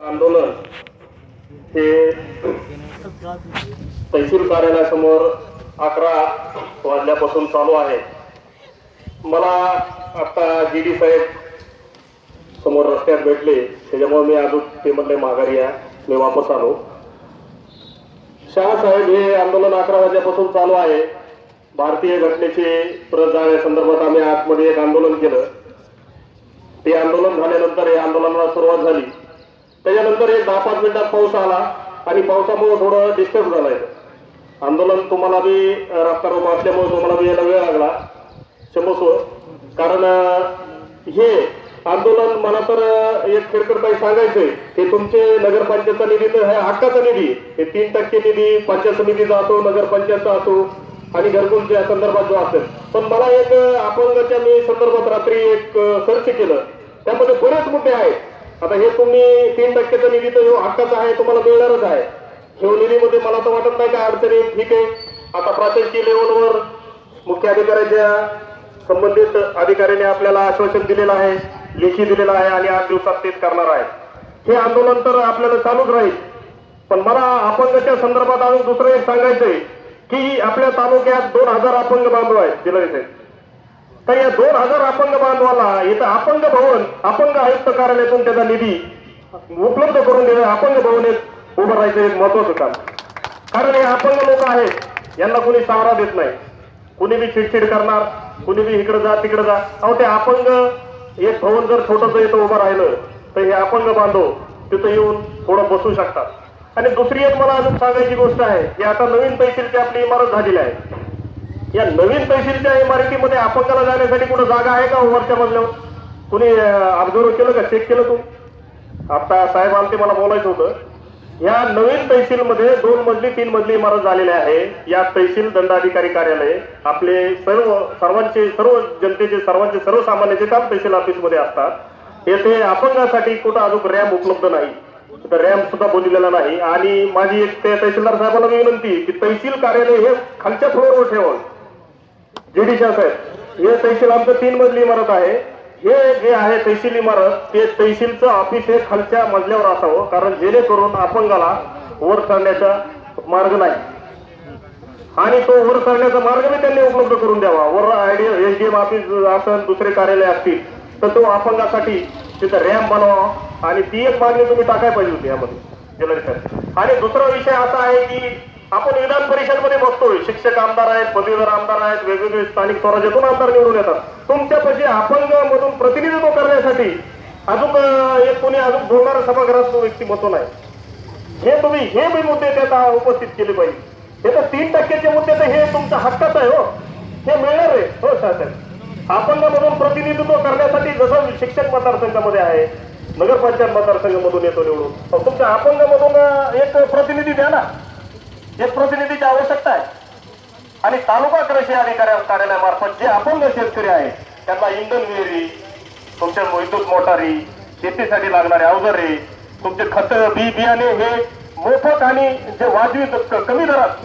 आंदोलन हे तहसील कार्यालयासमोर अकरा वाजल्यापासून चालू आहे. मला आता जी डी साहेब समोर रस्त्यात भेटले त्याच्यामुळे मी अजून ते म्हणले माघारी या. मी वापस आलो. शहासाहेब हे आंदोलन अकरा वाजल्यापासून चालू आहे. भारतीय घटनेची प्रत जाण्यासंदर्भात आम्ही आतमध्ये एक आंदोलन केलं. ते आंदोलन झाल्यानंतर या आंदोलनाला सुरुवात झाली. त्याच्यानंतर एक दहा पाच मिनिटात पाऊस आला आणि पावसामुळे थोडं डिस्टर्ब झालंय. आंदोलन तुम्हाला बी रस्ता रोप असल्यामुळे तुम्हाला बी यायला वेळ लागला. क्षमस्व कारण हे आंदोलन मला तर एक खिरकड काही सांगायचंय हे तुमचे नगरपंचायतचा निधी तर हे हक्काचा निधी हे तीन टक्के निधी पंचायत समितीचा असो नगरपंचायतचा असो आणि घरकुलच्या संदर्भात जो असेल. पण मला एक अपंगाच्या मी संदर्भात रात्री एक सर्च केलं. त्यामध्ये बरेच मुद्दे आहेत. आता हे तुम्ही तीन टक्क्याचा निधी तर हक्काचा आहे तुम्हाला मिळणारच आहे. ह्यो निधीमध्ये मला तर वाटत नाही का अडचणी ठीक आहे. आता प्रशासकीय लेवलवर मुख्य अधिकाऱ्याच्या संबंधित अधिकाऱ्याने आपल्याला आश्वासन दिलेलं आहे लेखी दिलेलं आहे आणि आठ दिवसात तेच करणार आहे हे आंदोलन तर आपल्याला चालूच राहील. पण मला अपंगाच्या संदर्भात अजून दुसरं एक सांगायचंय की आपल्या तालुक्यात दोन हजार अपंग बांधव आहेत. जिल्हा तर या दोन हजार अपंग बांधवाला इथं अपंग भवन अपंग आयुक्त कार्यालयातून त्याचा निधी उपलब्ध करून देणं अपंग भवन एक उभं राहायचं एक महत्वाचं काम. कारण हे अपंग लोक आहेत यांना कोणी सहारा देत नाही. कुणी बी चिडचिड करणार कुणी बी इकडे जा तिकडे जा. अहो ते अपंग एक भवन जर छोटंसं इथं उभं राहिलं तर हे अपंग बांधव तिथं येऊन थोडं बसू शकतात. आणि दुसरी एक मला अजून सांगायची गोष्ट आहे की आता नवीन तहसीलची आपली इमारत झालेली आहे. या नवीन तहसीलच्या इमारतीमध्ये अपंगाला जाण्यासाठी कुठं जागा आहे का वरच्या मजल्यावर? कुणी ऑब्झर्व केलं का? चेक केलं तू? आता साहेब आमते मला बोलायचं होतं. या नवीन तहसीलमध्ये दोन मजली तीन मजली इमारत झालेली आहे. या तहसील दंडाधिकारी कार्यालय आपले सर्व सर्वांचे सर्व जनतेचे सर्वांचे सर्वसामान्याचे काम तहसील ऑफिसमध्ये असतात. येथे अपंगासाठी कुठं अजून रॅम्प उपलब्ध नाही. तर रॅम्प सुद्धा बोललेला नाही. आणि माझी एक तहसीलदार साहेबांना विनंती की तहसील कार्यालय हे खालच्या फ्लोअरवर ठेवावं. जीडी साहेब हे तहसील आमचं तीन मजली इमारत आहे. हे जे आहे तहसील इमारत ते तहसीलचं ऑफिस हे खालच्या मजल्यावर असावं कारण जेणेकरून अपंगाला वर चढण्याचा मार्ग नाही. आणि तो वर चढण्याचा मार्ग बी त्यांनी उपलब्ध करून द्यावा. वर ID S D M office असेल दुसरे कार्यालय असतील तर तो अपंगासाठी तिथं रॅम्प बनवा आणि ती एक मागणी तुम्ही टाकाय पाहिजे होती यामध्ये. आणि दुसरा विषय असा आहे की आपण विधान परिषदमध्ये बसतोय. शिक्षक आमदार आहेत पदवीधर आमदार आहेत वेगवेगळे स्थानिक स्वराज्यातून आमदार निवडून येतात. तुमच्यापाशी अपंग मधून प्रतिनिधित्व करण्यासाठी अजून एक कोणी अजून बोलणारा सभागृहात तो व्यक्तिमत्व नाही. हे तुम्ही हे बी मुद्दे त्याचा उपस्थित केले पाहिजे. हे तर तीन टक्क्याचे मुद्दे तर हे तुमच्या हक्काचं आहे हो. हे मिळणार आहे हो साहेब. अपंगामधून प्रतिनिधित्व करण्यासाठी जसं शिक्षक मतदारसंघामध्ये आहे नगरपंचायत मतदारसंघामधून येतो निवडून. तुमच्या अपंगामधून एक प्रतिनिधी द्या ना. हे प्रतिनिधीची आवश्यकता आहे. आणि तालुका कृषी अधिकारी कार्यालयामार्फत जे अपंग शेतकरी आहेत त्यांना इंधन विहिरी तुमच्या विद्युत मोटारी शेतीसाठी लागणारे अवजारे तुमचे खत बी बियाणे हे मोफत आणि जे वाजवी कमी दरात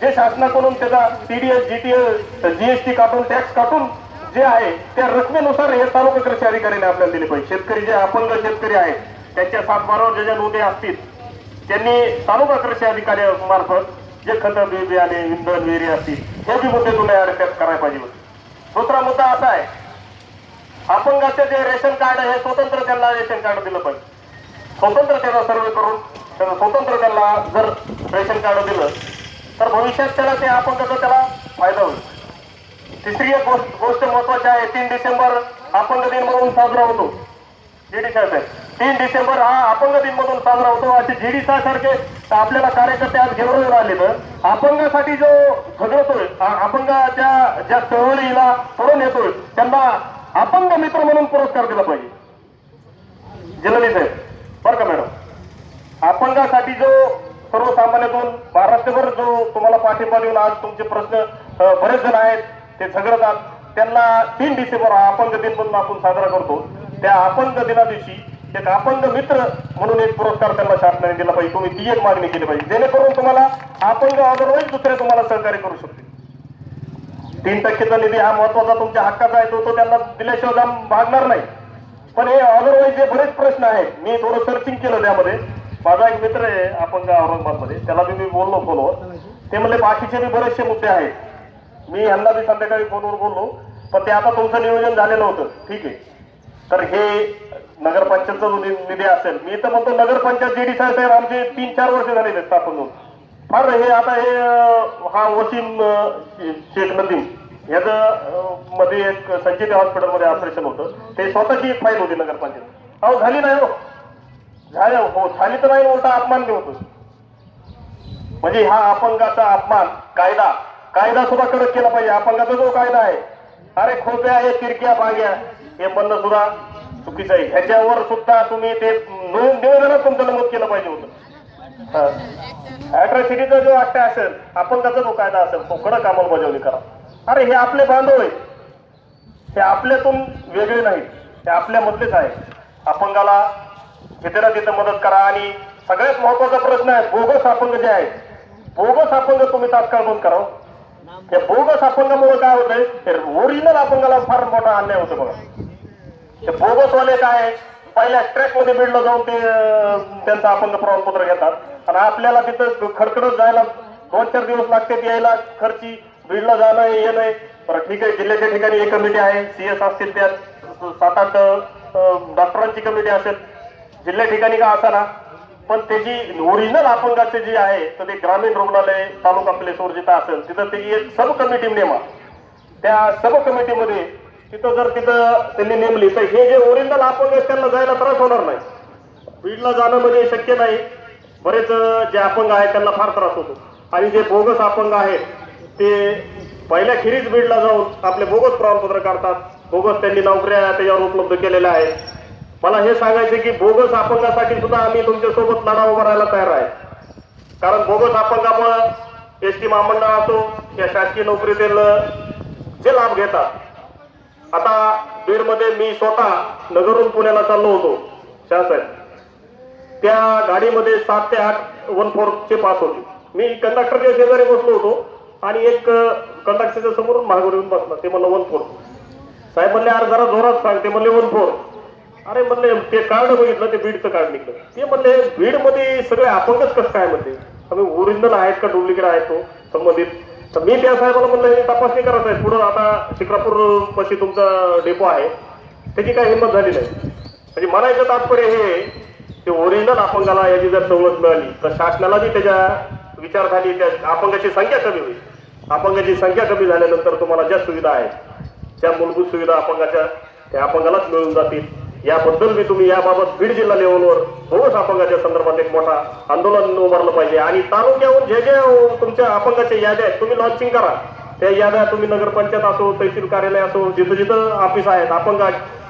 जे शासनाकडून त्याचा टीडीएस जीटीएस जीएसटी काटून टॅक्स काटून जे आहे त्या रकमेनुसार हे तालुका कृषी अधिकाऱ्याने आपल्याला दिले पाहिजे. शेतकरी जे अपंग शेतकरी आहेत त्यांच्या सातबारावर ज्या ज्या नोंदी असतील त्यांनी तालुका कृषी अधिकारी मार्फत जे खत बी बियाणे इंधन विहिरी असतील हे बी मुद्दे तुम्ही त्यात करायला पाहिजे होते. दुसरा मुद्दा असा आहे अपंगाचे जे रेशन कार्ड आहे हे स्वतंत्र त्यांना रेशन कार्ड दिलं पाहिजे. स्वतंत्र त्याचा सर्वे करून त्याला स्वतंत्र त्यांना जर रेशन कार्ड दिलं तर भविष्यात त्याला ते अपंगाचा त्याला फायदा होईल. तिसरी एक गोष्ट गोष्ट महत्वाची आहे तीन डिसेंबर अपंग दिन म्हणून साजरा होतो. जीडी साहेब तीन डिसेंबर हा अपंग दिन म्हणून साजरा होतो. असे जीडी साहेब सारखे आपल्याला कार्यकर्ते आज घेऊन आले तर अपंगासाठी जो झगडतोय अपंगाच्या ज्या चळवळीला पळून येतोय त्यांना अपंग मित्र म्हणून पुरस्कार दिला पाहिजे. जिल्हा साहेब बरं का मॅडम? अपंगासाठी जो सर्वसामान्यातून महाराष्ट्रभर जो तुम्हाला पाठिंबा देऊन आज तुमचे प्रश्न बरेच जण आहेत ते झगडतात त्यांना तीन डिसेंबर हा अपंग दिन म्हणून आपण साजरा करतो. त्या अपंग दिना दिवशी एक अपंग मित्र म्हणून एक पुरस्कार त्यांना शासनाने दिला पाहिजे. तुम्ही ती एक मागणी केली पाहिजे. जेणेकरून तुम्हाला अपंग अदरवाईज दुसरे तुम्हाला सहकार्य करू शकते तीन टक्केचा निधी हा महत्त्वाचा तुमच्या हक्काचा आहे तो तो त्यांना दिल्याशिवाय जाम भागणार नाही. पण हे अदरवाईज जे बरेच प्रश्न आहेत मी थोडं सर्चिंग केलं त्यामध्ये. माझा एक मित्र आहे आपण औरंगाबादमध्ये. त्याला बी मी बोललो फोनवर. ते म्हणले बाकीचे बी बरेचसे मुद्दे आहेत. मी यांना बी संध्याकाळी फोनवर बोललो. पण ते आता तुमचं नियोजन झालेलं होतं. ठीक आहे. तर हे नगरपंचायतचा जो निधी असेल. मी तर म्हणतो नगरपंचायत जेडी साहेब आमचे तीन चार वर्ष झालेले ते स्थापन होऊन फार हे आता हे हा वसीम शेख नदीम ह्याचं मध्ये एक संचित हॉस्पिटलमध्ये ऑपरेशन होतं. ते स्वतःची एक फाईल होती नगरपंचायत. अहो झाली नाही हो. झाले हो झाली तर नाही उलटा अपमान बी होतो म्हणजे हा अपंगाचा अपमान कायदा कायदा सुद्धा कडक केला पाहिजे. अपंगाचा जो कायदा आहे अरे खोप्या हे तिरक्या बाग्या हे म्हणणं सुद्धा चुकीचं आहे. ह्याच्यावर सुद्धा तुम्ही ते नोंद निवेदनात तुमचं नमूद केलं पाहिजे होतं. अॅट्रॉसिटीचा जो अट्टा असेल आपण त्याचा जो कायदा असेल तो कडक अंमलबजावणी करा. अरे हे आपले बांधव आहेत. हे आपल्यातून वेगळे नाहीत. हे आपल्या आहेत. आहे अपंगाला जिथे ना तिथं मदत करा आणि सगळ्यात महत्त्वाचा प्रश्न आहे बोगस अपंग जे आहेत बोगस अपंग तुम्ही तात्काळ बंद करा हो. या बोगस अपंगामुळे काय होतंय? ओरिजिनल अपंगाला फार मोठा अन्याय होतो बघा. ते बोगसवाले काय आहे, पहिल्या ट्रॅकमध्ये बिडला जाऊन ते त्यांचं अपंग प्रमाणपत्र घेतात. आणि आपल्याला तिथं खडखडत जायला दोन चार दिवस लागतात यायला खर्ची बीडला जाणं येणं बरं ठीक आहे जिल्ह्याच्या ठिकाणी एक कमिटी आहे सीएस असतील त्यात सात आठ डॉक्टरांची कमिटी असेल. जिल्ह्या ठिकाणी का असा ना पण त्याची ओरिजिनल अपंगाचे जे आहे तर ते ग्रामीण रुग्णालय तालुका प्लेसवर जिथं असेल तिथं त्याची एक सब कमिटी नेमा. त्या सब कमिटीमध्ये तिथं जर तिथं त्यांनी नेमली तर हे जे ओरिजिनल अपंग आहेत त्यांना जायला त्रास होणार नाही. बीडला जाणं म्हणजे शक्य नाही. बरेच जे अपंग आहेत त्यांना फार त्रास होतो. आणि जे बोगस अपंग आहेत ते पहिल्या खिरीच बीडला जाऊन आपले बोगस प्रमाणपत्र काढतात. बोगस त्यांनी नोकऱ्या त्याच्यावर उपलब्ध केलेल्या आहेत. मला हे सांगायचे की बोगस अपंगासाठी सुद्धा आम्ही तुमच्यासोबत लढा उभा राहायला तयार आहे. कारण बोगस अपंगामुळं एस टी महामंडळ असो या शासकीय नोकरीतील जे लाभ घेतात आता बीडमध्ये मी स्वतः नगरहून पुण्याला चाललो होतो शासक त्या गाडीमध्ये सात ते आठ वन फोरचे पास होते. मी कंडक्टरच्या शेजारी बसलो होतो आणि एक कंडक्टरच्या समोरून महागोर येऊन बसला. ते म्हणलं वन फोर. साहेब म्हणले अरे जरा जोरात सांग. ते म्हणले वन फोर. अरे म्हणले ते कार्ड बघितलं ते बीडचं कार्ड निघलं. ते म्हणले बीडमध्ये सगळे अपंगच कसं काय म्हणते आम्ही ओरिजिनल आहेत का डुप्लिकेट आहेत तो संबंधित? तर मी त्या साहेबाला म्हणलं हे तपासणी करा साहेब पुढं आता शिक्रापूर पशी तुमचा डेपो आहे. त्याची काय हिंमत झाली नाही. म्हणजे म्हणायचं तात्पर्य हे ते ओरिजिनल अपंगाला याची जर सवलत मिळाली तर शासनाला बी त्याच्या झाली त्या अपंगाची संख्या कमी होईल. अपंगाची संख्या कमी झाल्यानंतर तुम्हाला ज्या सुविधा आहेत ज्या मूलभूत सुविधा अपंगाच्या त्या अपंगालाच मिळून जातील. याबद्दल मी तुम्ही याबाबत बीड जिल्हा लेवलवर बोगस अपंगाच्या संदर्भात एक मोठा आंदोलन उभारलं पाहिजे. आणि तालुक्याहून जे जे तुमच्या अपंगाच्या याद्या आहेत तुम्ही लॉन्चिंग करा. त्या याद्या तुम्ही नगरपंचायत असो तहसील कार्यालय असो जिथं जिथं ऑफिस आहेत अपंग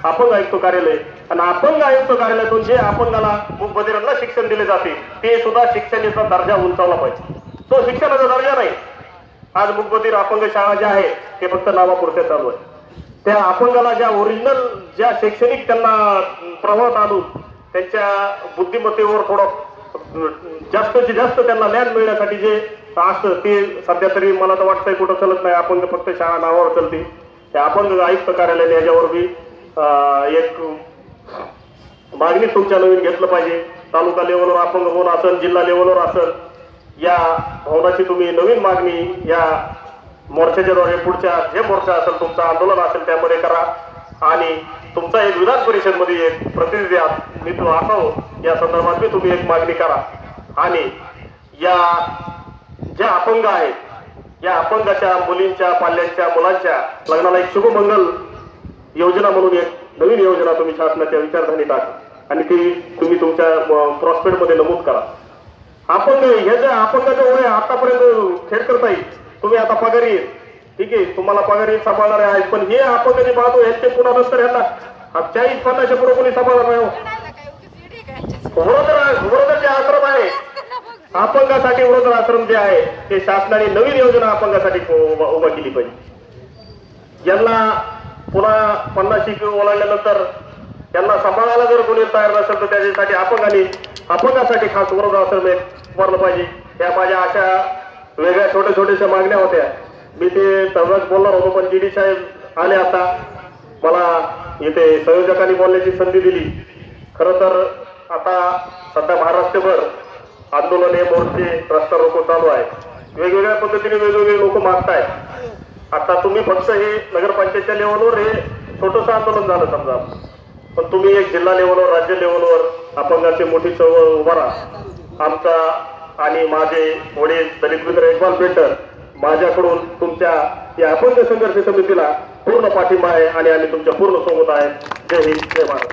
अपंग आयुक्त कार्यालय. आणि अपंग आयुक्त कार्यालयातून जे अपंगाला मुखबधिरांना शिक्षण दिले जाते ते सुद्धा शिक्षणाचा दर्जा उंचावला पाहिजे. तो शिक्षणाचा दर्जा नाही. आज मुखबधीर अपंग शाळा ज्या आहेत ते फक्त नावापुरत्या चालू आहे. त्या अपंगाला ज्या ओरिजिनल ज्या शैक्षणिक त्यांना प्रभावात आणून त्यांच्या बुद्धिमत्तेवर थोडं जास्तीत जास्त त्यांना ज्ञान मिळण्यासाठी जे असतं ते सध्या तरी मला तर वाटतंय कुठं चलत नाही. अपंग फक्त शाळा नावावर चलते. त्या अपंग आयुक्त कार्यालयाने याच्यावर बी एक मागणी तुमच्या नवीन घेतलं पाहिजे. तालुका लेवलवर अपंग भवन असेल जिल्हा लेवलवर असेल या भवनाची तुम्ही नवीन मागणी या मोर्चाच्याद्वारे पुढच्या जे मोर्चा असेल तुमचं आंदोलन असेल त्यामध्ये करा. आणि तुमचा एक विधान परिषदमध्ये एक प्रतिनिधी द्या मी तो असावं. या संदर्भात मी तुम्ही एक मागणी करा. आणि या ज्या अपंग आहेत या अपंगाच्या मुलींच्या पाल्यांच्या मुलांच्या लग्नाला एक शुभमंगल योजना म्हणून एक नवीन योजना तुम्ही शासनाच्या विचारधानी टाका आणि ती तुम्ही तुमच्या प्रॉस्पेक्टमध्ये नमूद करा. अपंग ह्याच्या अपंगाच्या वय आतापर्यंत खेळ करता येईल तुम्ही आता पगारी येईल ठीक आहे तुम्हाला पगारी सांभाळणारे आहेत पण हे अपंग जे पाहतो यांचे पुन्हा नंतर ह्यांना चाळीस पन्नासच्या पुढे कोणी सांभाळणार नाही हो. जे आश्रम आहे. अपंगासाठी वडोदरा आश्रम जे आहे ते शासनाने नवीन योजना अपंगासाठी उभा केली पाहिजे. यांना पुन्हा पन्नाशी ओलांडल्यानंतर त्यांना सांभाळायला जर कोणी तयार नसेल तर त्याच्यासाठी अपंगाने अपंगासाठी खास वरोधा आश्रम एक उभारलं पाहिजे. या माझ्या अशा वेगळ्या छोट्या छोट्याशा मागण्या होत्या. मी ते सर्वच बोलणार होतो पण जी डी साहेब आले आता. मला इथे संयोजकांनी बोलण्याची संधी दिली. खरं तर आता सध्या महाराष्ट्रभर आंदोलन हे मोर्चे रस्ता रोको चालू आहे. वेगवेगळ्या पद्धतीने वेगवेगळे लोक मागतायत. आता तुम्ही फक्त हे नगरपंचायतच्या लेवलवर हे छोटंसं आंदोलन झालं समजा. पण तुम्ही एक जिल्हा लेवलवर राज्य लेवलवर अपंगाची मोठी चळवळ उभा राहा आमचा आणि माझे वडील दलित मित्र इक्बाल पेंटर माझ्याकडून तुमच्या या अपंग संघर्ष समितीला पूर्ण पाठिंबा आहे आणि आम्ही तुमच्या पूर्ण सोबत आहे. जय हिंद जय भारत.